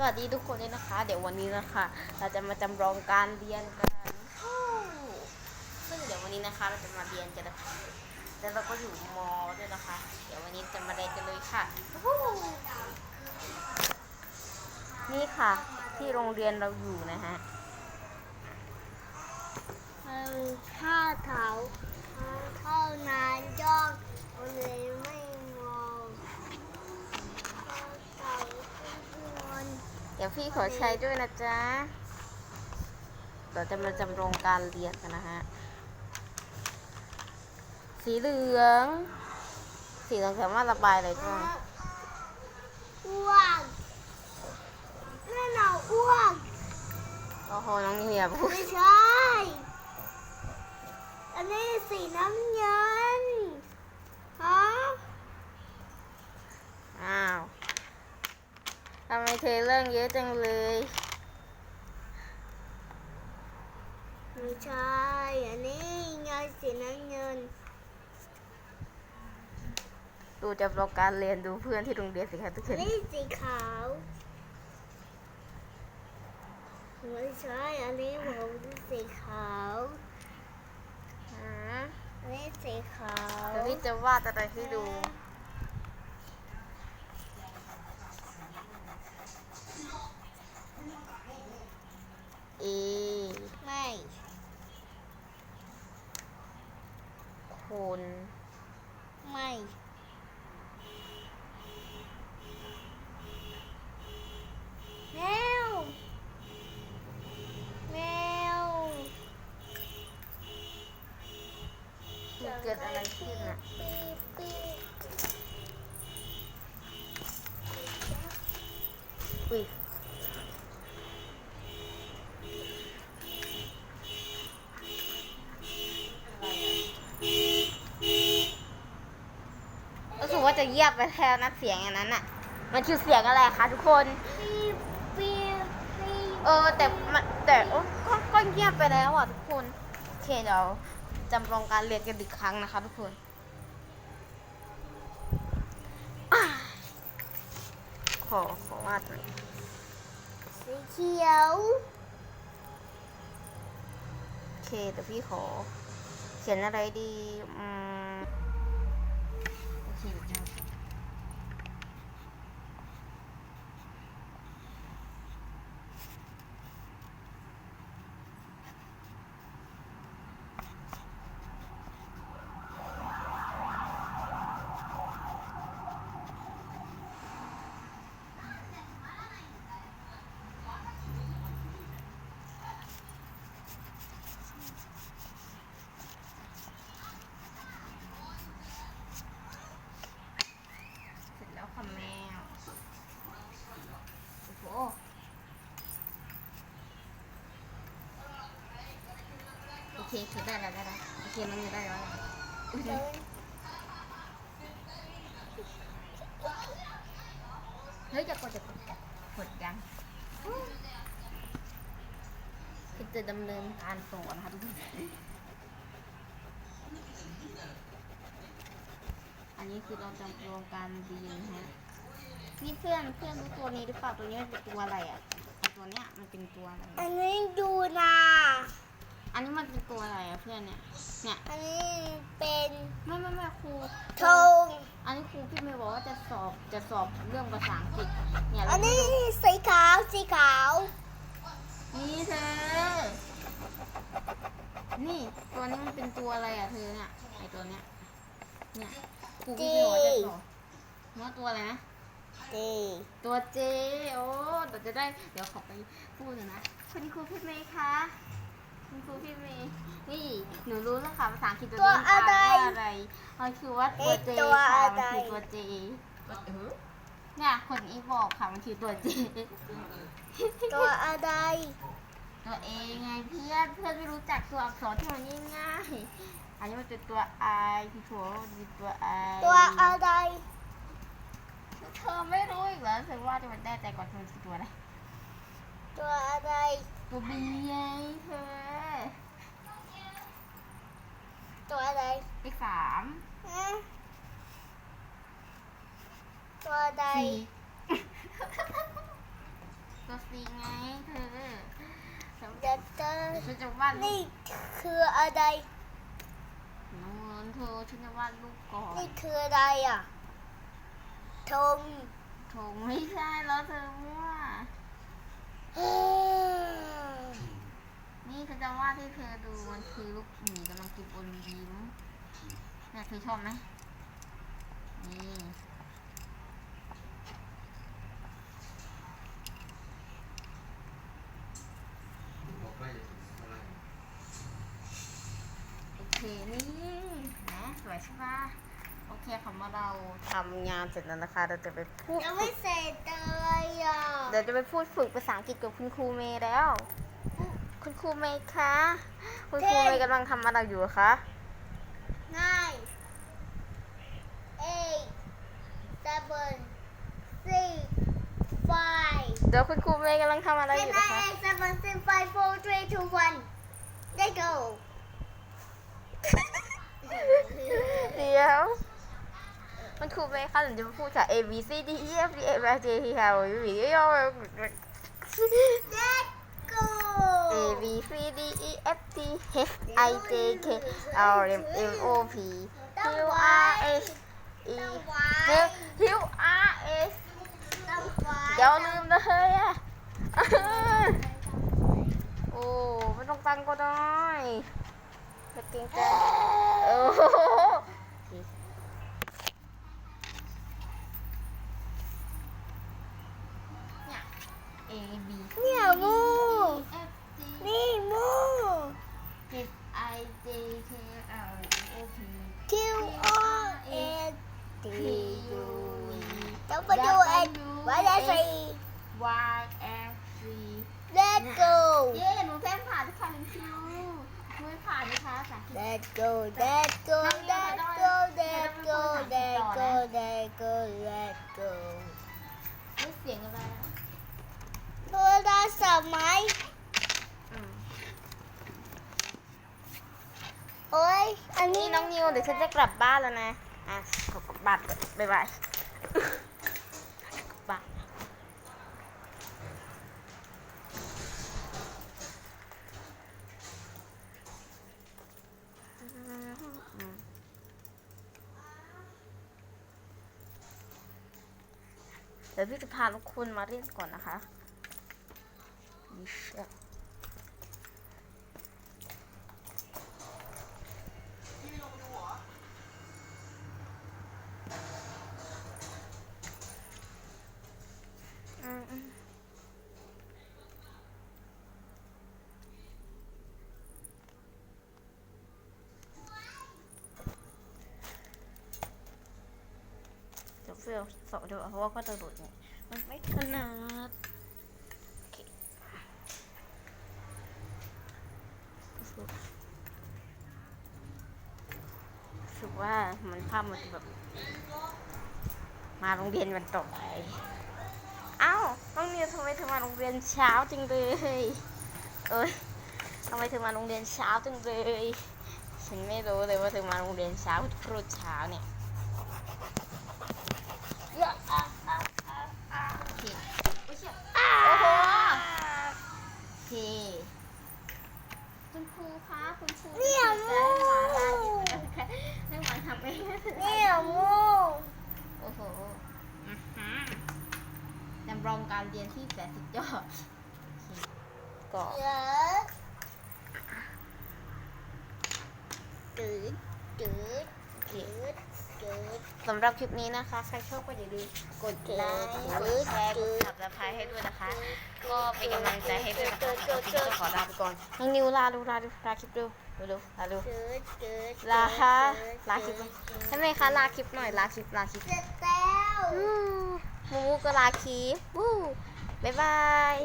สวัสดีทุกคนด้วยนะคะ เดี๋ยววันนี้นะคะ เราจะมาจำลองการเรียนกันซึ่งเดี๋ยววันนี้นะคะ เราจะมาเรียนกันนะคะแล้วเราก็อยู่มอด้วยนะคะ เดี๋ยววันนี้จะมาเรียนกันเลยค่ะ นี่ค่ะ ที่โรงเรียนเราอยู่นะฮะถ้าเท้าเท่านั้นยอดเลยไม่มองเต่าทุกคน เดี๋ยวพี่ขอใช้ด้วยนะจ๊ะเราจะมาจำลองการเรียนกันนะฮะ สีเหลือง สีเหลืองสามารถระบายอะไรได้อ้วกนั่นเราอ้วกโอ้โหน้องนิวอย่าพูดไม่ใช่ อันนี้สีน้ำเงินฮะ อ้าวทำไม เธอเรื่องเยอะจังเลย ไม่ใช่ อันนี้เงินสีน้ำเงิน ดูจำลองการเรียนดูเพื่อนที่โรงเรียนสิคะทุกคอันนนี้สีขาวไม่ใช่ อันนี้ผมสีขาวอ่าอันนี้สีขาวเดี๋ยวพี่จะวาดอะไรให้ดู เอ ไม่ ค น ไม่ แมว แมว มันเกิดอะไรขึ้นอะปี๊บปี๊บอุ้ยรู้สึกว่า จะเยียบไปแล้วนะเสียงอย่างนั้นอะ มันคือเสียงอะไรคะทุกคนปี๊บปี๊บปี๊บเออแต่มันแต่โอ๊ยก็ก็เงียบไปแล้วอะทุกคนโอเคเดี๋ยวจำลองการเรียนกันอีกครั้งนะคะทุกคนอ่าขอขอวาดหน่อยสีเขียวโอเคเดี๋ยวพี่ขอ เขียนอะไรดี อืมโอเคเดี๋ยวเสร็จแล้วค่ะแมวโอ้โหโอ เคคือได้แล้วได้แล้วโอเคน้องอยู่ได้แล้วอุ๊ยเฮ้ยจะกดจะกดกดยังคือจะดำเนินการส่งก่อนนะคะทุกคนอันนี้คือเราจำลองการเรียนนะฮะนี่เพื่อนเพื่อนรู้ตัวนี้หรือเปล่าตัวนี้มันเป็นตัวอะไรอะไอตัวเนี้ยมันเป็นตัวอะไร อันนี้ดูนา อันนี้มันเป็นตัวอะไรอะเพื่อนเนี่ย เนี่ย อันนี้เป็นไม่ไม่ไม่ครูธงอันนี้ครูพี่เมย์บอกว่าจะสอบจะสอบเรื่องภาษาอังกฤษ เนี่ยอัเรานไม่นี้รู้สีขาวสีขาว นี่เธอ นี่ตัวนี้มันเป็นตัวอะไรอะเธอเนี่ยไอตัวเนี้ย เนี่ยครูพี่เมย์บอกว่าจะสอบว่าตัวอะไรนะดีตัวเจ โอ้เดี๋ยวจะได้ เดี๋ยวขอไปพูดหน่อยนะ คุณครูพี่เมย์คะ คุณครูพี่เมย์นี่หนูรู้แล้วค่ะภาษาอังกฤษตัวนี้มันแปลว่าอะไรมันคือว่าตัวเจค่ะมันคือตัวเจเนี่ยคนนี้บอกค่ะมันคือตัวเจตัวอะไรตัวเอไงเพื่อนเพื่อนไม่รู้จักตัวอักษรที่มันง่ายๆอันนี้มันเป็นตัว I พี่ถั่วมันเป็นตัว I ตัวอะไรเธอไม่รู้อีกเหรอเธอว่าจะมันได้แต่ก่อนเธอคือตัวอะไรตัวอะไรตัวบีไงเธอ ตัวอะไร เลขสามฮะตัวอะไรสี่ดีไงเธอเดี๋ยวเธอฉันจะวาดรูนี่ปคืออะไร น้องเงินเธอฉันจะวาดรูปก่อนนี่คืออะไรอะธงโถไม่ใช่แล้วเธอมั่วนี่ฉันจะวาดให้เธอดูมันคือลูกหมีกำลังกินอมยิ้มเนี่ ยเธอชอบไหมนี่บอกว่าอย่าถึงอะไรโอเคนี่นะสวยใช่ปะโอเคค่ะเมื่อเราทำงานเสร็จแล้วนะคะ เราจะไปพูดยังไม่เสร็จเลยอะเดี๋ยวจะไปพูดฝึกภาษาอังกฤษกับคุณครูเมย์แล้ว คุณครูเมย์คะ คุณครูเมย์กำลังทำอะไรอยู่คะ ง่าย eight seven six five เดี๋ยวคุณครูเมย์กำลังทำอะไรอ Ten ยู่นะคะ nine eight seven six five four three two one Let's go เดี๋ยวมันครูเมย์คะเดี๋ยวจะมาพูดค่ะ A B C D E F G H I J K L M N O P Let's go A B C D E F G H I J K L M M O P Q R S E เฮ้ย Q R S เดี๋ยวลืมเลยอะโอ้ไม่ต้องตังก็ได้จะเก่งใจโอ้โหเนี่ย A B C เนี่ยมู F G นี่มู H I J K L M O P Q R S T T U U W X Y Z Y F Z Let's go เย้หนูแจ้งผ่านทุกคำเป็นคิวไม่ผ่านนะคะภาษาอังกฤษ Let's go Let's go Let's go Let's go Let's go Let's go Let's go ไม่เสียงอะไรอะโทรศัพท์ไหมอืมโอ้ยอันนี่นี้น้องนิวเดี๋ยวฉันจะกลับบ้านแล้วนะ อะขอกลับบ้านก่อนบ๊ายบายกลับบ้านเดี๋ยวพี่จะพาทุกคนมาเล่นก่อนนะคะนี่เชือกอืม อืมเดี๋ยวเฟื่อสองเดียวเพราะว่าก็จะหลุดเนี่มันไม่ถนัดรู้สึกว่ามันภาพมันจะแบบ มาโรงเรียนวันต่อไปเอ้าน้องนิวทำไมเธอมาโรงเรียนเช้าจังเลยเอ้ยทำไมเธอมาโรงเรียนเช้าจังเลย ฉันไม่รู้เลยว่าเธอมาโรงเรียนเช้าครูเช้าเนี่ย โอ้โหโอเค คุณครูคะคุณครูเนี่ยมูให้หมาทำเองเนี่ยมูโอ้โหอื้อหือจำลองการเรียนที่แสนสุดยอดก็เยอะตืดตืดโอเคตืดตืด สำหรับคลิปนี้นะคะ ใครชอบก็อย่าลืมกดไลค์กดแชร์กดสับสไครให้ด้วยนะคะ ก็เป็นกำลังใจให้ด้วยนะคะสำหรับคลิปนี้ก็ขอลาไปก่อนน้องนิวลาดูลาดูลาคลิปดูดูดูลาดูตืดตืดลาค่ะลาคลิปใช่ไหมคะลาคลิปหน่อยลาคลิปลาคลิปเสร็จแล้วมูมูก็ลาคลิปวู้บ๊ายบาย